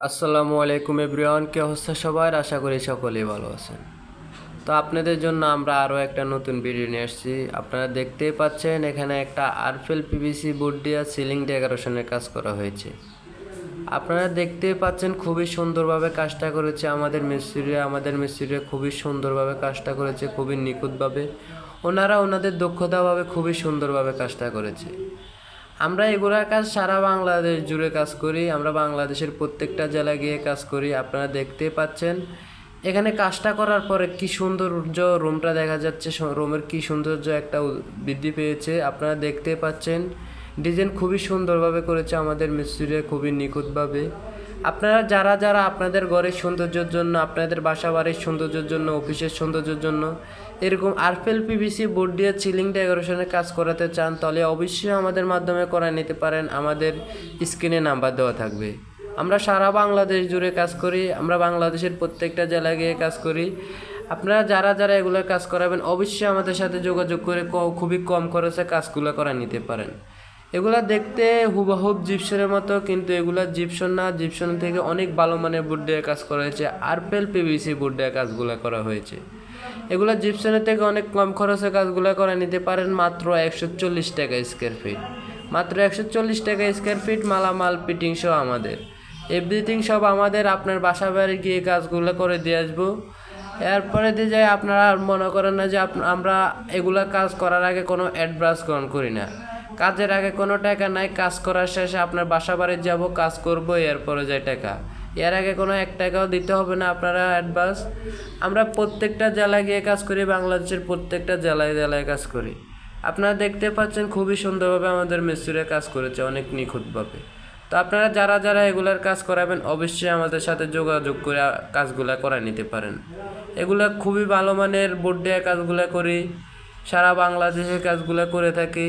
আসসালামু আলাইকুম এভরিওয়ান, কে অবস্থা সবার? আশা করি সকলেই ভালো আছেন। তো আপনাদের জন্য আমরা আরও একটা নতুন ভিডিও নিয়ে আসছি। আপনারা দেখতেই পাচ্ছেন, এখানে একটা আরফেল পিভিসি বোর্ড দিয়ে সিলিং ডেকোরেশনের কাজ করা হয়েছে। আপনারা দেখতেই পাচ্ছেন, খুবই সুন্দরভাবে কাজটা করেছে আমাদের মিস্ত্রিরা। আমাদের মিস্ত্রিরা খুবই সুন্দরভাবে কাজটা করেছে, খুবই নিখুঁতভাবে। ওনারা ওনাদের দক্ষতাভাবে খুবই সুন্দরভাবে কাজটা করেছে। আমরা এগুলার কাজ সারা বাংলাদেশ জুড়ে কাজ করি, আমরা বাংলাদেশের প্রত্যেকটা জেলায় গিয়ে কাজ করি, আপনারা দেখতে পাচ্ছেন। এখানে কাজটা করার পরে কি সৌন্দর্য রুমটা দেখা যাচ্ছে রুমের কি সৌন্দর্য একটা বৃদ্ধি পেয়েছে, আপনারা দেখতে পাচ্ছেন। ডিজাইন খুবই সুন্দরভাবে করেছে আমাদের মিস্ত্রিরা, খুবই নিখুঁতভাবে। আপনারা যারা যারা আপনাদের ঘরের সৌন্দর্যের জন্য, আপনাদের বাসা বাড়ির সৌন্দর্যের জন্য, অফিসের সৌন্দর্যের জন্য এরকম আরফেল পিভিসি বোর্ড দিয়ে সিলিং ডেকোরেশনের কাজ করাতে চান, তাহলে অবশ্যই আমাদের মাধ্যমে করায় নিতে পারেন। আমাদের স্ক্রিনে নাম্বার দেওয়া থাকবে। আমরা সারা বাংলাদেশ জুড়ে কাজ করি, আমরা বাংলাদেশের প্রত্যেকটা জেলায় গিয়ে কাজ করি। আপনারা যারা যারা এগুলোর কাজ করাবেন, অবশ্যই আমাদের সাথে যোগাযোগ করে খুবই কম খরচে কাজগুলো করা নিতে পারেন। এগুলা দেখতে হুবহুব জিপসনের মতো, কিন্তু এগুলা জিপসন না। জিপসন থেকে অনেক ভালো মানের বুট দিয়ে কাজ করা হয়েছে। আরপেল পিভিসি বুট দিয়ে কাজগুলো করা হয়েছে। এগুলা জিপসনের থেকে অনেক কম খরচে কাজগুলো করে নিতে পারেন মাত্র একশো চল্লিশ টাকা স্কোয়ার ফিট মাত্র একশো চল্লিশ টাকা স্কোয়ার ফিট মালামাল পিটিং সহ আমাদের। এভরিথিং সব আমাদের, আপনার বাসা বাড়ি গিয়ে কাজগুলো করে দিয়ে আসব। এরপরে দিয়ে যায়, আপনারা মনে করেন না যে আমরা এগুলা কাজ করার আগে কোনো অ্যাডভান্স গ্রহণ করি না। কাজের আগে কোনো টাকা নাই, কাজ করার শেষে আপনার বাসা বাড়ি যাব, কাজ করব, এরপরে যায় টাকা। এর আগে কোনো এক টাকাও দিতে হবে না আপনারা অ্যাডভান্স আমরা প্রত্যেকটা জেলায় গিয়ে কাজ করি, বাংলাদেশের প্রত্যেকটা জেলায় জেলায় কাজ করি। আপনারা দেখতে পাচ্ছেন খুবই সুন্দরভাবে আমাদের মিস্ত্রিরা কাজ করেছে, অনেক নিখুঁতভাবে। তো আপনারা যারা যারা এগুলার কাজ করাবেন, অবশ্যই আমাদের সাথে যোগাযোগ করে কাজগুলা করায় নিতে পারেন। এগুলা খুবই ভালো মানের বোর্ড দেওয়া কাজগুলা করি, সারা বাংলাদেশে কাজগুলা করে থাকি।